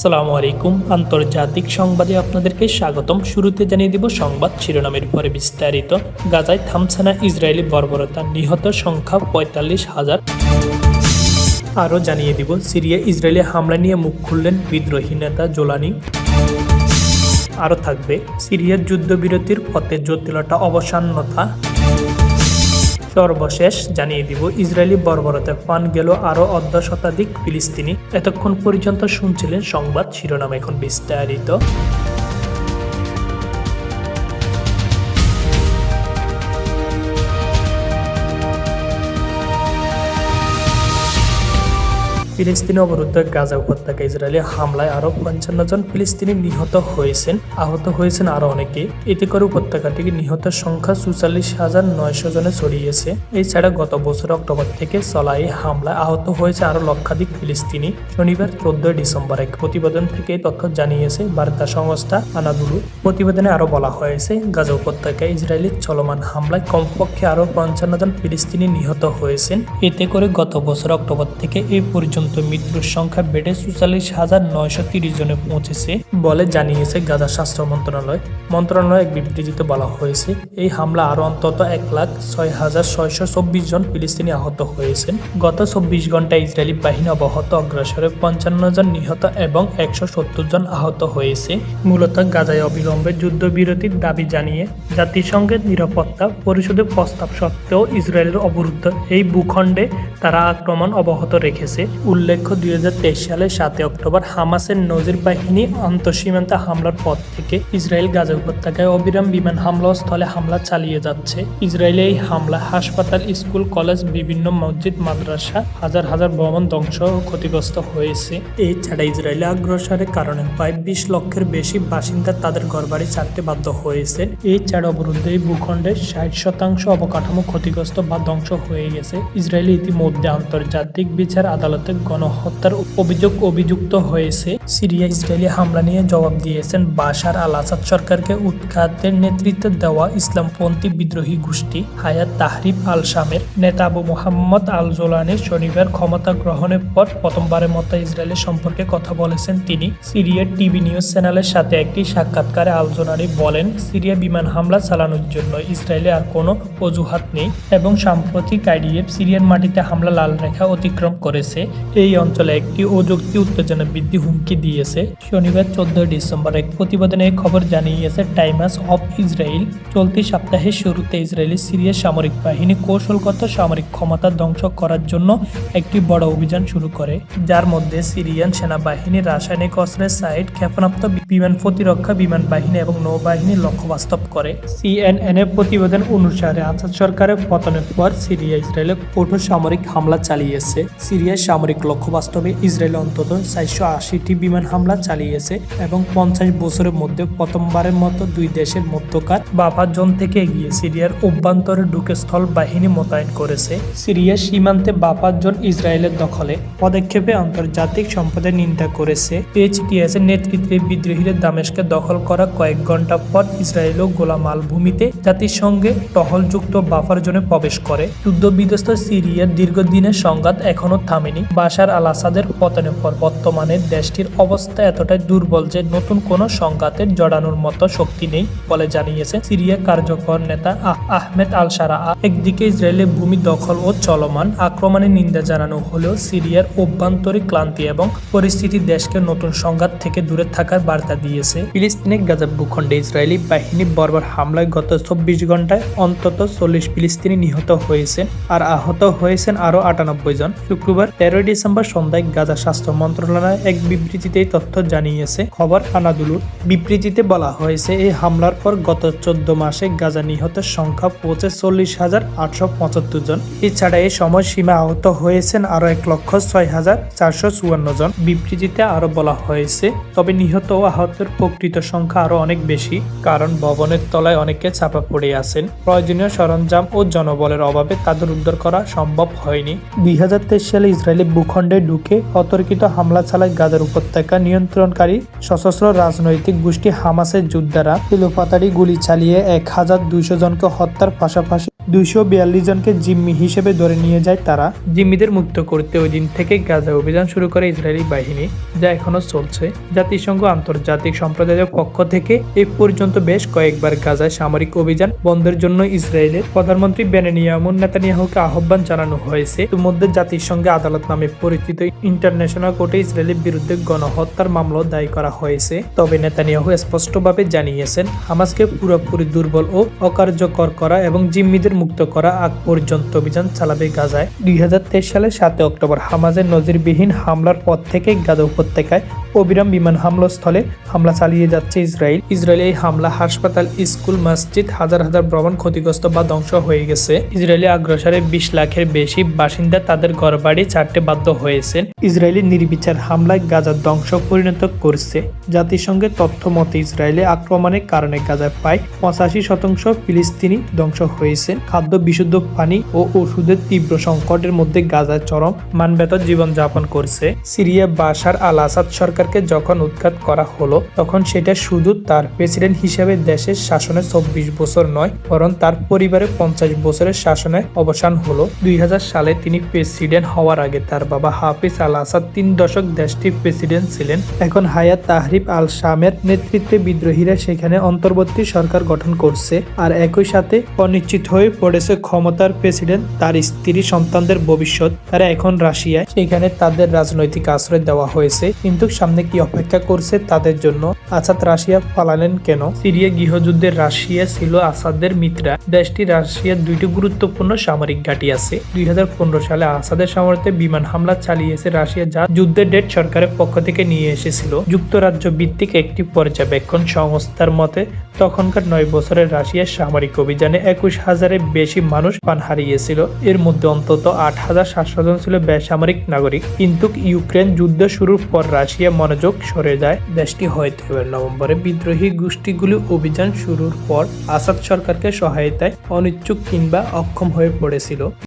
আসসালামু আলাইকুম। আন্তর্জাতিক সংবাদে আপনাদেরকে স্বাগতম। শুরুতে জানিয়ে দিব সংবাদ শিরোনামের পরে বিস্তারিত। গাজায় থামছে না ইসরায়েলি বর্বরতা। নিহত সংখ্যা পঁয়তাল্লিশ হাজার। আরও জানিয়ে দিব, সিরিয়া ইসরায়েলি হামলা নিয়ে মুখ খুললেন বিদ্রোহী নেতা জোলানি। আরও থাকবে, সিরিয়ার যুদ্ধবিরতির পথে জটিলতা, অবসান্নতা। সর্বশেষ জানিয়ে দিব, ইসরায়েলি বর্বরতে পান গেল আরও অর্ধ শতাধিক ফিলিস্তিনি। এতক্ষণ পর্যন্ত শুনছিলেন সংবাদ শিরোনাম এখন বিস্তারিত। ফিলিস্তিনি অবরুদ্ধ গাজা উপত্যকা ইসরায়েলি হামলায় আরও পঞ্চান্ন জন ফিলিস্তিনি নিহত হয়েছেন, আহত হয়েছেন আরও অনেকে। এতে করে উপত্যকাটিকে নিহতের সংখ্যা চুচাল্লিশ হাজার নয়শো জনে ছড়িয়েছে। এছাড়া গত বছর অক্টোবর থেকে চলা এই হামলায় আহত হয়েছে আরও লক্ষাধিক ফিলিস্তিনি। শনিবার চোদ্দই ডিসেম্বর এক প্রতিবেদন থেকে তথ্য জানিয়েছে বার্তা সংস্থা আনাদুরু। প্রতিবেদনে আরও বলা হয়েছে, গাজা উপত্যকায় ইসরায়েলের চলমান হামলায় কমপক্ষে আরও পঞ্চান্ন জন ফিলিস্তিনি নিহত হয়েছেন। এতে করে গত বছর অক্টোবর থেকে এই পর্যন্ত মৃত্যুর সংখ্যা বেড়ে চুচাল্লিশ হাজার নয়শো তিরিশ জনে পৌঁছেছে বলে জানিয়েছে গাজা স্বাস্থ্য মন্ত্রণালয়। মন্ত্রণালয় এক বিবৃতিতে বলা হয়েছে, এই হামলা আরও অন্তত এক লাখ ছয় হাজার ছয়শো চব্বিশ জন ফিলিস্তিনি আহত হয়েছেন। গত চব্বিশ ঘন্টায় ইসরায়েলি বাহিনী অবহত অগ্রসরে পঞ্চান্ন জন নিহত এবং একশো সত্তর জন আহত হয়েছে। মূলত গাজায় অবিলম্বে যুদ্ধবিরতির দাবি জানিয়ে জাতিসংঘের নিরাপত্তা পরিষদের প্রস্তাব সত্ত্বেও ইসরায়েলের অবরুদ্ধ এই ভূখণ্ডে তারা আক্রমণ অব্যাহত রেখেছে। উল্লেখ্য, দুই সালের সাতই অক্টোবর হামাসের নজির বাহিনী আন্তঃসীমান্ত হামলার পর থেকে ইসরায়েল গাজা উপত্যকায় অবিরাম বিমান হামলা স্থলে হামলা চালিয়ে যাচ্ছে। ইসরায়েলে এই হামলা হাসপাতাল, স্কুল, কলেজ, বিভিন্ন মসজিদ, মাদ্রাসা হাজার হাজার ভবন ধ্বংস ও ক্ষতিগ্রস্ত হয়েছে। এছাড়া ইসরায়েলে আগ্রাসনের কারণে প্রায় বিশ লক্ষের বেশি বাসিন্দা তাদের ঘরবাড়ি ছাড়তে বাধ্য হয়েছে। এছাড়া অবরুদ্ধ এই ভূখণ্ডের ষাট শতাংশ অবকাঠামো ক্ষতিগ্রস্ত বা ধ্বংস হয়ে গেছে। ইসরায়েল ইতিমধ্যে আন্তর্জাতিক বিচার আদালতে গণহত্যার অভিযোগ অভিযুক্ত হয়েছে। সিরিয়া ইসরায়েলি হামলা নিয়ে জবাব দিয়েছেন বাশার আল আসাদ সরকারকে উৎখাতের নেতৃত্ব দেওয়া ইসলামপন্থী বিদ্রোহী গোষ্ঠী হায়াত তাহরিব আল শামের নেতা আবু মোহাম্মদ আল জোলানি শনিবার ক্ষমতা গ্রহণের পর প্রথমবারের মতো ইসরায়েলের সম্পর্কে কথা বলেছেন তিনি। সিরিয়ার টিভি নিউজ চ্যানেলের সাথে একটি সাক্ষাৎকারে আল জোলানি বলেন, সিরিয়া বিমান হামলা চালানোর জন্য ইসরায়েলে আর কোনো অজুহাত নেই এবং সাম্প্রতিক আইডিএফ সিরিয়ার মাটিতে হামলা লাল রেখা অতিক্রম করেছে। এই অঞ্চলে একটি অযুক্তি উত্তেজনা বৃদ্ধি হুমকি দিয়েছে। শনিবার চোদ্দই ডিসেম্বর এক প্রতিবেদনে খবর জানিয়েছে, টাইমাস অফ ইসরায়েল চলতি সপ্তাহের শুরুতে ইসরায়েলি সিরিয়ার সামরিক বাহিনী কৌশলগত সামরিক ক্ষমতা ধ্বংস করার জন্য একটি বড় অভিযান শুরু করে, যার মধ্যে সিরিয়ান সেনাবাহিনী, রাসায়নিক অস্ত্রের সাইট, ক্ষেপণাস্ত্র, বিমান প্রতিরক্ষা, বিমান বাহিনী এবং নৌবাহিনী লক্ষ্য বাস্তব করে সিএনএন এর প্রতিবেদন অনুসারে আসাদ সরকারের পতনের পর সিরিয়া ইসরায়েলে কঠোর সামরিক হামলা চালিয়েছে। সিরিয়ার সামরিক লক্ষ্য বাস্তবে ইসরায়েল অন্তত চারশো আশিটি বিমান হামলা চালিয়েছে এবং পঞ্চাশ বছরের মধ্যে প্রথমবারের মতো দুই দেশের মধ্যকার বাফার জোন থেকে এগিয়ে সিরিয়ার অভ্যন্তরে ঢুকে স্থল বাহিনী মোতায়েন করেছে। সিরিয়ার সীমান্তে বাফার জোন ইসরায়েলের দখলে পদক্ষেপে আন্তর্জাতিক সম্পদের নিন্দা করেছে। এর নেতৃত্বে বিদ্রোহীদের দামেশকে দখল করা কয়েক ঘণ্টা পর ইসরায়েল ও গোলা মালভূমিতে জাতিসংঘে টহলযুক্ত বাফার জোনে প্রবেশ করে। যুদ্ধবিধ্বস্ত সিরিয়ার দীর্ঘদিনের সংঘাত এখনও থামেনি। বাশার আল আসাদের পতনের পর বর্তমানে দেশটির অবস্থা এতটাই দুর্বল যে নতুন কোনো সংঘাতের জড়ানোর মতো শক্তি নেই বলে জানিয়েছে সিরিয়া কার্যকর নেতা আহমেদ আল সারা একদিকে ইসরায়েলের ভূমি দখল ও চলমান আক্রমণের নিন্দা জানানো হলেও সিরিয়ার অভ্যন্তরীণ ক্লান্তি এবং পরিস্থিতি দেশকে নতুন সংঘাত থেকে দূরে থাকার বার্তা দিয়েছে। ফিলিস্তিনের গাজা ভূখণ্ডে ইসরায়েলি বাহিনী বর্বর হামলায় গত চব্বিশ ঘন্টায় অন্তত চল্লিশ ফিলিস্তিনি নিহত হয়েছেন আর আহত হয়েছেন আরও আটানব্বই জন। শুক্রবার তেরোই ডিসেম্বর সন্ধ্যায় গাজা স্বাস্থ্য মন্ত্রণালয় এক বিবৃতিতে তথ্য জানিয়েছে। খবর আনাদুলুর বিবৃতিতে বলা হয়েছে, এই হামলার পর গত চোদ্দ মাসে গাজা নিহতের সংখ্যা পৌঁছে চল্লিশ হাজার আটশো পঁচাত্তর জন। এছাড়া এই সময় সীমা আহত হয়েছেন আরও এক লক্ষ ছয় হাজার চারশো চুয়ান্ন জন। বিবৃতিতে আরও বলা হয়েছে, তবে নিহত ও আহতের প্রকৃত সংখ্যা আরও অনেক বেশি, কারণ ভবনের তলায় অনেকে চাপা পড়ে আছেন। প্রয়োজনীয় সরঞ্জাম ও জনবলের অভাবে তাদের উদ্ধার করা সম্ভব হয়নি। দুই হাজার তেইশ সালে ইসরায়েলি ভূখণ্ডে ঢুকে অতর্কিত হামলা চালায় গাজার উপত্যকা নিয়ন্ত্রণকারী সশস্ত্র রাজনৈতিক গোষ্ঠী হামাসের যোদ্ধারা। এলোপাতাড়ি গুলি চালিয়ে এক হাজার দুইশো জনকে হত্যার পাশাপাশি দুইশো বিয়াল্লিশ জনকে জিম্মি হিসেবে ধরে নিয়ে যায় তারা। জিম্মিদের মুক্ত করতে ওই দিন থেকে গাজা অভিযান শুরু করে ইসরায়েলি বাহিনী, যা এখনও চলছে। জাতিসংঘ আন্তর্জাতিক সম্প্রদায়ের পক্ষ থেকে এ পর্যন্ত বেশ কয়েকবার গাজায় সামরিক অভিযান বন্ধের জন্য ইসরায়েলের প্রধানমন্ত্রী বেনেনিয়ামুন নেতানিয়াহুকে আহ্বান জানানো হয়েছে। ইতিমধ্যে জাতিসংঘে আদালত নামে পরিচিত ইন্টারন্যাশনাল কোর্টে ইসরায়েলের বিরুদ্ধে গণহত্যার মামলা দায়ী করা হয়েছে। তবে নেতানিয়াহু স্পষ্টভাবে জানিয়েছেন, হামাসকে পুরোপুরি দুর্বল ও অকার্যকর করা এবং জিম্মিদের মুক্ত করা আগ পর্যন্ত অভিযান চালাবে গাজায়। দুই সালের সাতই অক্টোবর হামাজের নজিরবিহীন হামলার পর থেকে গাজা উপত্যকায় অবিরাম বিমান হামলা স্থলে হামলা চালিয়ে যাচ্ছে ইসরায়েল। ইসরায়েলি এই হামলা হাসপাতাল, স্কুল, মসজিদ হাজার হাজার ভ্রমণ ক্ষতিগ্রস্ত বা ধ্বংস হয়ে গেছে। ইসরায়েলি আগ্রাসনে বিশ লাখের বেশি বাসিন্দা তাদের ঘরবাড়ি ছাড়তে বাধ্য হয়েছেন ইসরায়েলি নির্বিচার হামলায় গাজার ধ্বংস পরিণত করছে। জাতিসংঘের তথ্য মতে, ইসরায়েলি আক্রমণের কারণে গাজায় প্রায় পঁচাশি শতাংশ ফিলিস্তিনি ধ্বংস হয়েছে। খাদ্য বিশুদ্ধ পানি ও ওষুধের তীব্র সংকটের মধ্যে গাজায় চরম মানবেত জীবনযাপন করছে সিরিয়া বাশার আল আসাদ সরকারকে যখন উৎখাত করা হলো, তখন সেটা শুধু তার প্রেসিডেন্ট হিসেবে দেশের শাসনে চব্বিশ বছর নয়, বরং তার পরিবারের পঞ্চাশ বছরের শাসনের অবসান হলো। দুই হাজার সালে তিনি প্রেসিডেন্ট হওয়ার আগে তার বাবা হাফিজ আল আসাদ তিন দশক দেশটির প্রেসিডেন্ট ছিলেন। এখন হায়াত তাহরিব আল শামের নেতৃত্বে বিদ্রোহীরা সেখানে অন্তর্বর্তী সরকার গঠন করছে আর একই সাথে অনিশ্চিত হয়ে পড়েছে ক্ষমতার প্রেসিডেন্ট, তার স্ত্রী, সন্তানদের ভবিষ্যৎ, তারা এখন রাশিয়ায়। সেখানে তাদের রাজনৈতিক আশ্রয় দেওয়া হয়েছে। কিন্তু সামনে কি অপেক্ষা করছে তাদের জন্য? আসাদ রাশিয়া পালালেন কেন? সিরিয়া গৃহযুদ্ধে রাশিয়া ছিল আসাদের মিত্রা। দেশটি রাশিয়ার দুইটি গুরুত্বপূর্ণ সামরিক ঘাঁটি আছে। দুই হাজার পনেরো সালে আসাদের সামর্থ্যে বিমান হামলা চালিয়েছে রাশিয়া, যা যুদ্ধের ডেট সরকারের পক্ষ থেকে নিয়ে এসেছিল। যুক্তরাজ্য ভিত্তিক একটি পর্যবেক্ষণ সংস্থার মতে তখনকার নয় বছরের রাশিয়ার সামরিক অভিযানে একুশ হাজারের বেশি মানুষ প্রাণ হারিয়েছিল। এর মধ্যে অন্তত আট হাজার সাতশো জন ছিল বেসামরিক নাগরিক। কিন্তু ইউক্রেন যুদ্ধ শুরুর পর রাশিয়া মনোযোগ সরে যায়। দেশটি হয়তো এবার নভেম্বরে বিদ্রোহী গোষ্ঠীগুলি অভিযান শুরুর পর আসাদ সরকারকে সহায়তায় অনিচ্ছুক কিংবা অক্ষম হয়ে পড়েছিল।